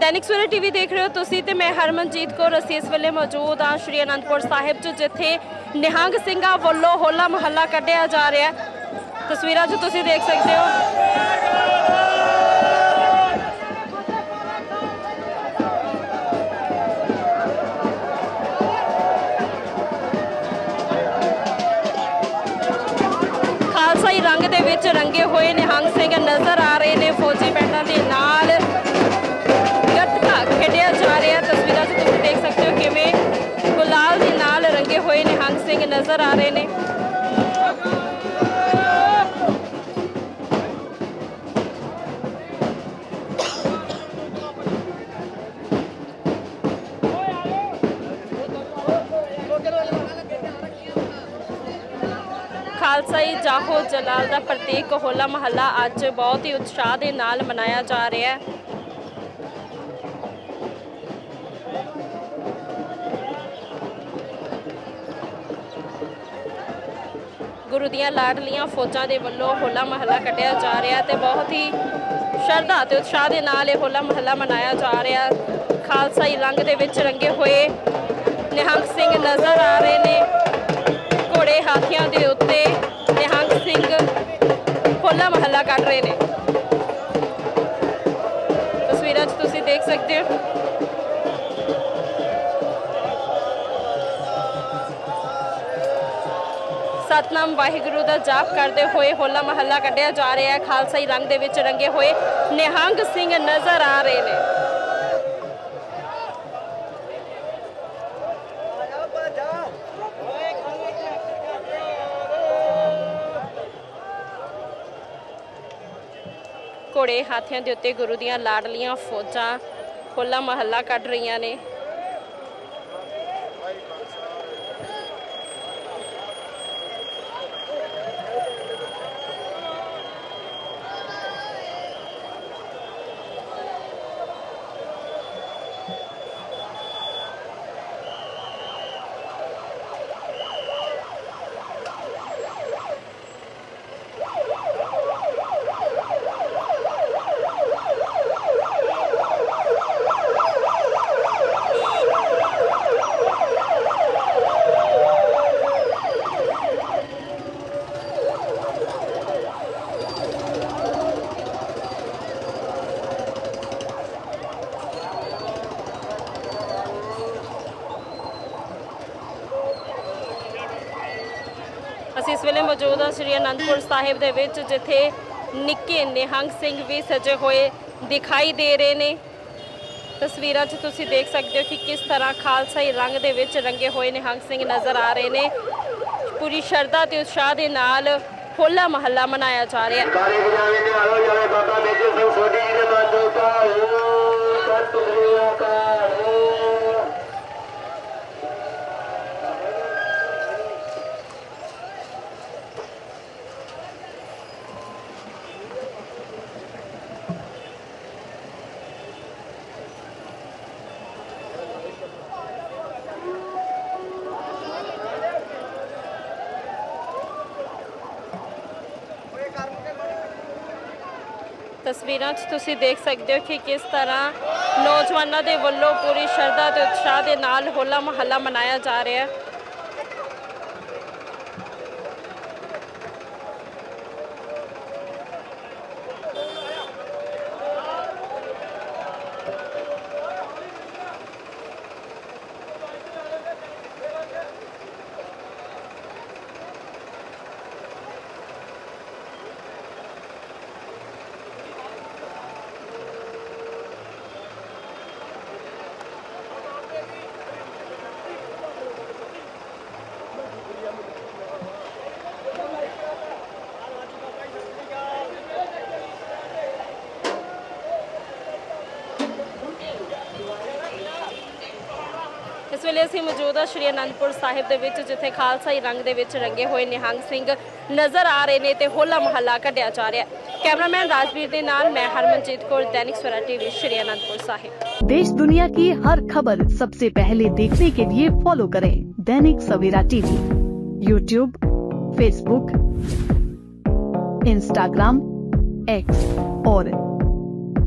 Dainik Savera TV ਦੇਖ ਰਹੇ ਹੋ ਤੁਸੀਂ ਤੇ ਮੈਂ ਹਰਮਨਜੀਤ ਕੌਰ। ਅਸੀਂ ਇਸ ਵੇਲੇ ਮੌਜੂਦ ਹਾਂ ਸ਼੍ਰੀ ਅਨੰਦਪੁਰ ਸਾਹਿਬ 'ਚ, ਜਿੱਥੇ ਨਿਹੰਗ ਸਿੰਘਾਂ ਵੱਲੋਂ ਹੋਲਾ ਮਹੱਲਾ ਕੱਢਿਆ ਜਾ ਰਿਹਾ ਹੈ। ਤਸਵੀਰਾਂ 'ਚ ਤੁਸੀਂ ਦੇਖ ਸਕਦੇ ਹੋ। ਖਾਲਸਾਈ ਰੰਗ ਦੇ ਵਿੱਚ ਰੰਗੇ ਹੋਏ ਨਿਹੰਗ ਸਿੰਘ ਨਜ਼ਰ ਨਿਹੰਗ ਨਜ਼ਰ ਆ ਰਹੇ ਨੇ। ਖਾਲਸਾਈ ਜਾਹੋ ਜਲਾਲ ਦਾ ਪ੍ਰਤੀਕ ਹੋਲਾ ਮਹੱਲਾ ਅੱਜ ਬਹੁਤ ਹੀ ਉਤਸ਼ਾਹ ਦੇ ਨਾਲ ਮਨਾਇਆ ਜਾ ਰਿਹਾ ਹੈ। ਗੁਰੂ ਦੀਆਂ ਲਾਡਲੀਆਂ ਫੌਜਾਂ ਦੇ ਵੱਲੋਂ ਹੋਲਾ ਮਹੱਲਾ ਕੱਢਿਆ ਜਾ ਰਿਹਾ ਤੇ ਬਹੁਤ ਹੀ ਸ਼ਰਧਾ ਤੇ ਉਤਸ਼ਾਹ ਦੇ ਨਾਲ ਇਹ ਹੋਲਾ ਮਹੱਲਾ ਮਨਾਇਆ ਜਾ ਰਿਹਾ। ਖਾਲਸਾਈ ਰੰਗ ਦੇ ਵਿੱਚ ਰੰਗੇ ਹੋਏ ਨਿਹੰਗ ਸਿੰਘ ਨਜ਼ਰ ਆ ਰਹੇ ਨੇ। ਘੋੜੇ ਹਾਥੀਆਂ ਦੇ ਉੱਤੇ ਨਿਹੰਗ ਸਿੰਘ ਹੋਲਾ ਮਹੱਲਾ ਕੱਢ ਰਹੇ ਨੇ। ਤਸਵੀਰਾਂ 'ਚ ਤੁਸੀਂ ਦੇਖ ਸਕਦੇ ਹੋ। ਸਤਨਾਮ ਵਾਹਿਗੁਰੂ ਦਾ ਜਾਪ ਕਰਦੇ ਹੋਏ ਹੋਲਾ ਮਹੱਲਾ ਕੱਢਿਆ ਜਾ ਰਿਹਾ ਹੈ। ਖਾਲਸਾਈ ਰੰਗ ਦੇ ਵਿੱਚ ਰੰਗੇ ਹੋਏ ਨਿਹੰਗ ਸਿੰਘ ਨਜ਼ਰ ਆ ਰਹੇ ਨੇ। ਘੋੜੇ ਹਾਥੀਆਂ ਦੇ ਉੱਤੇ ਗੁਰੂ ਦੀਆਂ ਲਾਡਲੀਆਂ ਫੌਜਾਂ ਹੋਲਾ ਮਹੱਲਾ ਕੱਢ ਰਹੀਆਂ ਨੇ। ਇਸ ਵੇਲੇ ਮੌਜੂਦ ਹਾਂ ਸ੍ਰੀ ਅਨੰਦਪੁਰ ਸਾਹਿਬ ਦੇ ਵਿੱਚ, ਜਿੱਥੇ ਨਿੱਕੇ ਨਿਹੰਗ ਸਿੰਘ ਵੀ ਸਜੇ ਹੋਏ ਦਿਖਾਈ ਦੇ ਰਹੇ ਨੇ। ਤਸਵੀਰਾਂ 'ਚ ਤੁਸੀਂ ਦੇਖ ਸਕਦੇ ਹੋ ਕਿ ਕਿਸ ਤਰ੍ਹਾਂ ਖਾਲਸਾਈ ਰੰਗ ਦੇ ਵਿੱਚ ਰੰਗੇ ਹੋਏ ਨਿਹੰਗ ਸਿੰਘ ਨਜ਼ਰ ਆ ਰਹੇ ਨੇ। ਪੂਰੀ ਸ਼ਰਧਾ ਤੇ ਉਤਸ਼ਾਹ ਦੇ ਨਾਲ ਹੋਲਾ ਮਹੱਲਾ ਮਨਾਇਆ ਜਾ ਰਿਹਾ। ਹੈ ਤਸਵੀਰਾਂ 'ਚ ਤੁਸੀਂ ਦੇਖ ਸਕਦੇ ਹੋ ਕਿ ਕਿਸ ਤਰ੍ਹਾਂ ਨੌਜਵਾਨਾਂ ਦੇ ਵੱਲੋਂ ਪੂਰੀ ਸ਼ਰਧਾ ਤੇ ਉਤਸ਼ਾਹ ਦੇ ਨਾਲ ਹੋਲਾ ਮਹੱਲਾ ਮਨਾਇਆ ਜਾ ਰਿਹਾ ਹੈ। ਇਸ ਵੇਲੇ ਅਸੀਂ ਮੌਜੂਦ ਹਾਂ ਸ਼੍ਰੀ ਅਨੰਦਪੁਰ ਸਾਹਿਬ ਦੇ ਵਿੱਚ ਜਿੱਥੇ ਖਾਲਸਾਈ ਰੰਗ ਦੇ ਵਿੱਚ ਰੰਗੇ ਹੋਏ ਨਿਹੰਗ ਸਿੰਘ ਨਜ਼ਰ ਆ ਰਹੇ ਨੇ ਤੇ ਹੋਲਾ ਮਹੱਲਾ ਕੱਢਿਆ ਜਾ ਰਿਹਾ ਹੈ ਕੈਮਰਾਮੈਨ ਰਾਜਵੀਰ ਦੇ ਨਾਲ ਮੈਂ ਹਰਮਨਜੀਤ ਕੌਰ ਦੈਨਿਕ ਸਵੇਰਾ ਟੀਵੀ ਸ਼੍ਰੀ ਅਨੰਦਪੁਰ ਸਾਹਿਬ देश दुनिया की हर खबर सबसे पहले देखने के लिए फॉलो करें Dainik Savera TV YouTube Facebook Instagram X और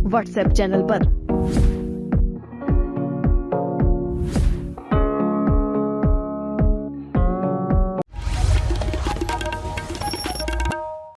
व्हाट्सएप चैनल पर।